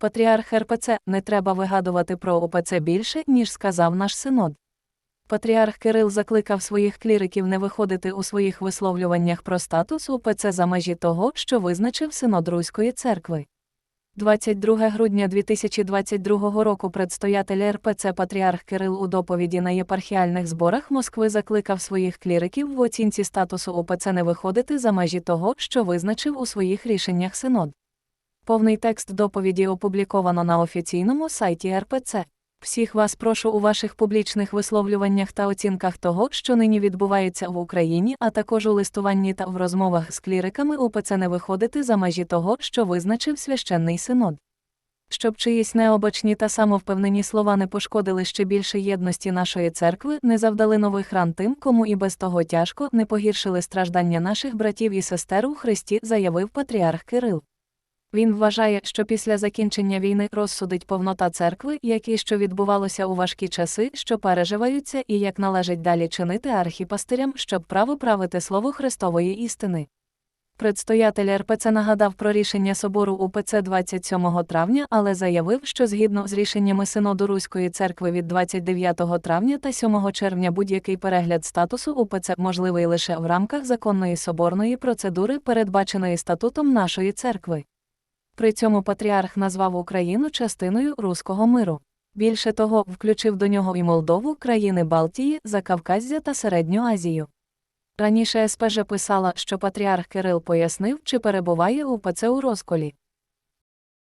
Патріарх РПЦ не треба вигадувати про ОПЦ більше, ніж сказав наш синод. Патріарх Кирил закликав своїх кліриків не виходити у своїх висловлюваннях про статус УПЦ за межі того, що визначив синод Руської церкви. 22 грудня 2022 року предстоятель РПЦ Патріарх Кирил у доповіді на єпархіальних зборах Москви закликав своїх кліриків в оцінці статусу УПЦ не виходити за межі того, що визначив у своїх рішеннях синод. Повний текст доповіді опубліковано на офіційному сайті РПЦ. Всіх вас прошу у ваших публічних висловлюваннях та оцінках того, що нині відбувається в Україні, а також у листуванні та в розмовах з кліриками УПЦ не виходити за межі того, що визначив священний синод. Щоб чиїсь необачні та самовпевнені слова не пошкодили ще більше єдності нашої церкви, не завдали нових ран тим, кому і без того тяжко не погіршили страждання наших братів і сестер у Христі, заявив патріарх Кирил. Він вважає, що після закінчення війни розсудить повнота церкви, як і що відбувалося у важкі часи, що переживаються, і як належить далі чинити архіпастирям, щоб право правити слово Христової істини. Предстоятель РПЦ нагадав про рішення собору УПЦ 27 травня, але заявив, що згідно з рішеннями Синоду Руської церкви від 29 травня та 7 червня будь-який перегляд статусу УПЦ можливий лише в рамках законної соборної процедури, передбаченої статутом нашої церкви. При цьому патріарх назвав Україну частиною руського миру. Більше того, включив до нього і Молдову, країни Балтії, Закавказзя та Середню Азію. Раніше СПЖ писала, що патріарх Кирил пояснив, чи перебуває УПЦ у розколі.